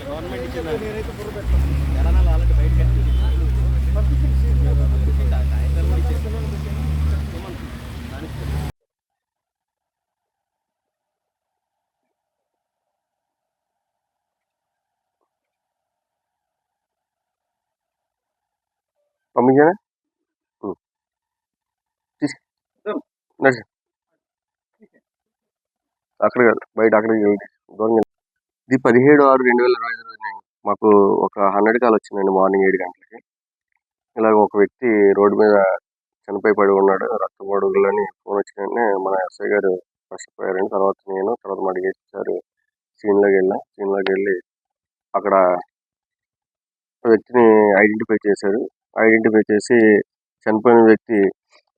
Government ఇచ్చిన జనాలు already బయట అక్కడ కాదు బయట ఇది పదిహేడు ఆరు రెండు వేల ఇరవై ఐదు రోజున మాకు ఒక హండ్రెడ్ కాల్ వచ్చిందండి మార్నింగ్ ఏడు గంటలకి. ఇలాగ ఒక వ్యక్తి రోడ్డు మీద చనిపోయి పడి ఉన్నాడు రక్తపోడుగులని ఫోన్ వచ్చిన మన ఎస్ఐ గారు ఫస్ట్ పోయారండి తర్వాత నేను తర్వాత మా డిఎస్పీ సీన్లోకి వెళ్ళాం. సీన్లోకి వెళ్ళి అక్కడ వ్యక్తిని ఐడెంటిఫై చేశారు. ఐడెంటిఫై చేసి చనిపోయిన వ్యక్తి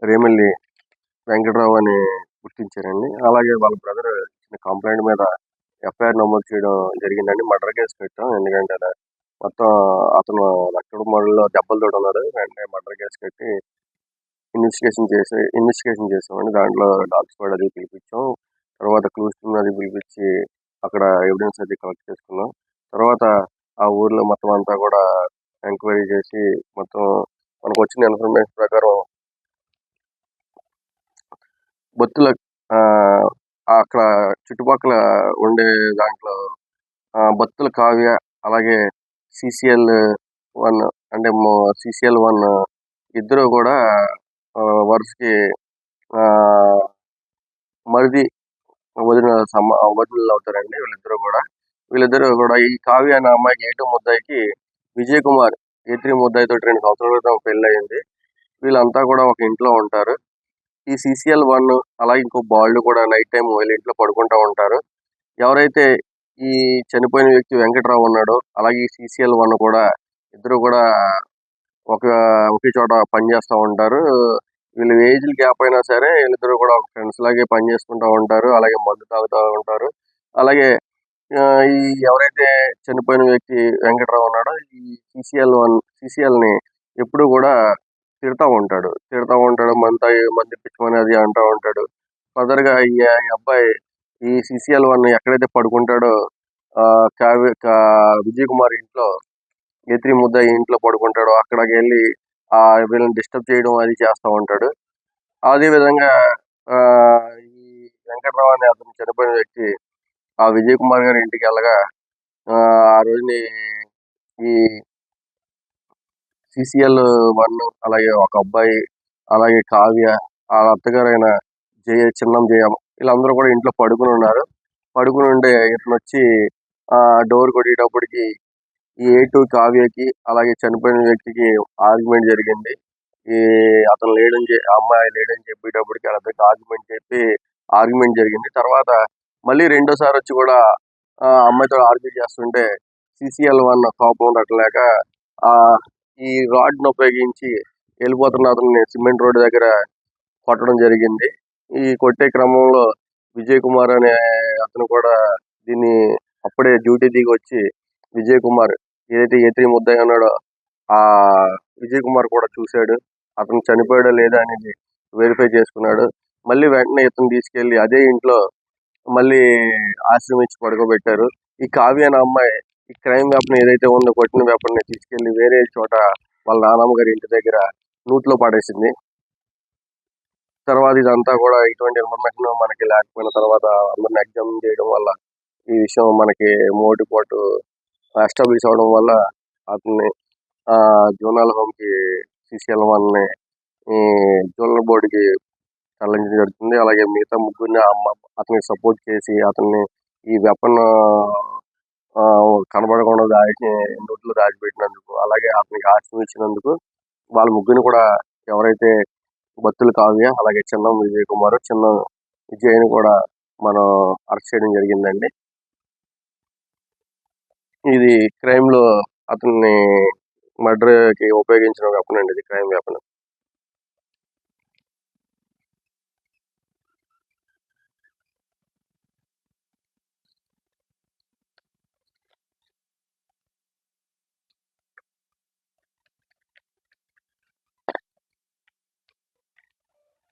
రేమల్లి వెంకటరావు అని గుర్తించారండి. అలాగే వాళ్ళ బ్రదర్ ఇచ్చిన కంప్లైంట్ మీద ఎఫ్ఐఆర్ నమోదు చేయడం జరిగిందండి. మర్డర్ కేసు పెట్టాం. ఎందుకంటే అది మొత్తం అతను రక్తడు మడుల్లో దెబ్బలు తోటి వెంటనే మర్డర్ కేసు పెట్టి ఇన్వెస్టిగేషన్ చేసి ఇన్వెస్టిగేషన్ చేసామండి. దాంట్లో డాగ్ స్క్వాడ్ అది పిలిపించాం. తర్వాత క్లూస్ టీమ్ అది పిలిపించి అక్కడ ఎవిడెన్స్ అది కలెక్ట్ చేసుకున్నాం. తర్వాత ఆ ఊర్లో మొత్తం అంతా కూడా ఎంక్వైరీ చేసి మొత్తం మనకు వచ్చిన ఇన్ఫర్మేషన్ ప్రకారం బొత్తుల అక్కడ చుట్టుపక్కల ఉండే దాంట్లో భక్తుల కావ్య అలాగే సిసిఎల్ వన్ అంటే సిసిఎల్ వన్ ఇద్దరు కూడా వరుసకి ఆ, మరిది వదిన సమ వదినలు అవుతారండి వీళ్ళిద్దరూ కూడా. వీళ్ళిద్దరూ కూడా ఈ కావ్య అనే అమ్మాయికి ఏటో ముద్దాయికి విజయ్ కుమార్ ఏ త్రీ ముద్దాయి రెండు సంవత్సరాల క్రితం పెళ్ళి అయింది వీళ్ళంతా కూడా ఒక ఇంట్లో ఉంటారు. ఈ సిసిఎల్ వన్ అలాగే ఇంకో బాల్డ్ కూడా నైట్ టైం వీళ్ళ ఇంట్లో పడుకుంటా ఉంటారు. ఎవరైతే ఈ చనిపోయిన వ్యక్తి వెంకట్రావు ఉన్నాడో అలాగే ఈ సిసిఎల్ వన్ కూడా ఇద్దరు కూడా ఒక ఒకే చోట పనిచేస్తూ ఉంటారు. వీళ్ళు ఏజ్ గ్యాప్ అయినా సరే వీళ్ళిద్దరు కూడా ఫ్రెండ్స్ లాగే పని చేసుకుంటూ ఉంటారు. అలాగే మందు తాగుతూ ఉంటారు. అలాగే ఆ, ఈ ఎవరైతే చనిపోయిన వ్యక్తి వెంకట్రావు ఉన్నాడో ఈ సిసిఎల్ వన్ సిసిఎల్ని ఎప్పుడు కూడా తిడతా ఉంటాడు. తిడతా ఉంటాడు మంత మంది పిచ్చమని అది అంటూ ఉంటాడు. ఫర్దర్గా ఈ ఈ అబ్బాయి ఈ సిసిఎల్ వన్ ఎక్కడైతే పడుకుంటాడో ఆ కావ్య కా- విజయ్ కుమార్ ఇంట్లో ఎత్రి ముద్ద ఇంట్లో పడుకుంటాడో అక్కడికి వెళ్ళి ఆ వీళ్ళని డిస్టర్బ్ చేయడం అది చేస్తూ ఉంటాడు. అదే విధంగా ఆ ఈ వెంకట్రావు అనే అతను చనిపోయిన వ్యక్తి ఆ విజయ్ కుమార్ గారి ఇంటికి వెళ్ళగా ఆ రోజుని ఈ సిసిఎల్ వన్ అలాగే ఒక అబ్బాయి అలాగే కావ్య ఆ అత్తగారైన జయ చిన్నం జయ వీళ్ళందరూ కూడా ఇంట్లో పడుకుని ఉన్నారు. పడుకుని ఉండే ఇతను వచ్చి ఆ డోర్ కొట్టేటప్పటికి ఈ ఏ టూ కావ్యకి అలాగే చనిపోయిన వ్యక్తికి ఆర్గ్యుమెంట్ జరిగింది. ఈ అతను లేడని చె- అమ్మాయి లేడని చెప్పేటప్పటికి వాళ్ళ ఆర్గ్యుమెంట్ చెప్పి ఆర్గ్యుమెంట్ జరిగింది. తర్వాత మళ్ళీ రెండోసారి వచ్చి కూడా ఆ అమ్మాయితో ఆర్గ్యూ చేస్తుంటే సిసిఎల్ వన్ కోపం ఉండట్లేక ఆ ఈ రాడ్ను ఉపయోగించి వెళ్ళిపోతున్న అతన్ని సిమెంట్ రోడ్ దగ్గర కొట్టడం జరిగింది. ఈ కొట్టే క్రమంలో విజయ్ కుమార్ అనే అతను కూడా దీన్ని అప్పుడే డ్యూటీ దిగి వచ్చి విజయ్ కుమార్ ఏదైతే ఏ ముద్దాయి ఉన్నాడో ఆ విజయ్ కుమార్ కూడా చూశాడు. అతను చనిపోయాడో లేదా అనేది వెరిఫై చేసుకున్నాడు. మళ్ళీ వెంటనే ఇతను తీసుకెళ్ళి అదే ఇంట్లో మళ్ళీ ఆశ్రమించి పడుకోబెట్టారు. ఈ కావ్య అనే అమ్మాయి ఈ క్రైమ్ వెపన్ ఏదైతే ఉందో కొట్టిన వెపన్ తీసుకెళ్ళి వేరే చోట వాళ్ళ నానమ్మ గారి ఇంటి దగ్గర నూట్లో పడేసింది. తర్వాత ఇదంతా కూడా ఇటువంటి ఇన్ఫర్మేషన్ మనకి లేకపోయిన తర్వాత అందరిని ఎగ్జామిన్ చేయడం వల్ల ఈ విషయం మనకి మోటిపోటు ఎస్టాబ్లిష్ అవడం వల్ల అతన్ని ఆ జోనల్ హోమ్కి సిసిఎల్ వన్ జోనల్ బోర్డు కి తరలించడం జరుగుతుంది. అలాగే మిగతా ముగ్గురిని అమ్మ అతనికి సపోర్ట్ చేసి అతన్ని ఈ వెపన్ కనబడకుండా దాచి నోట్లో దాచిపెట్టినందుకు అలాగే అతనికి ఆశ్రమం ఇచ్చినందుకు వాళ్ళ ముగ్గురిని కూడా ఎవరైతే భక్తులు కావ్య అలాగే చిన్న విజయ్ కుమార్ చిన్న విజయ్ని కూడా మనం అరెస్ట్ చేయడం జరిగిందండి. ఇది క్రైమ్లో అతన్ని మర్డర్కి ఉపయోగించిన వెపన్ అండి ఇది క్రైమ్ వెపన్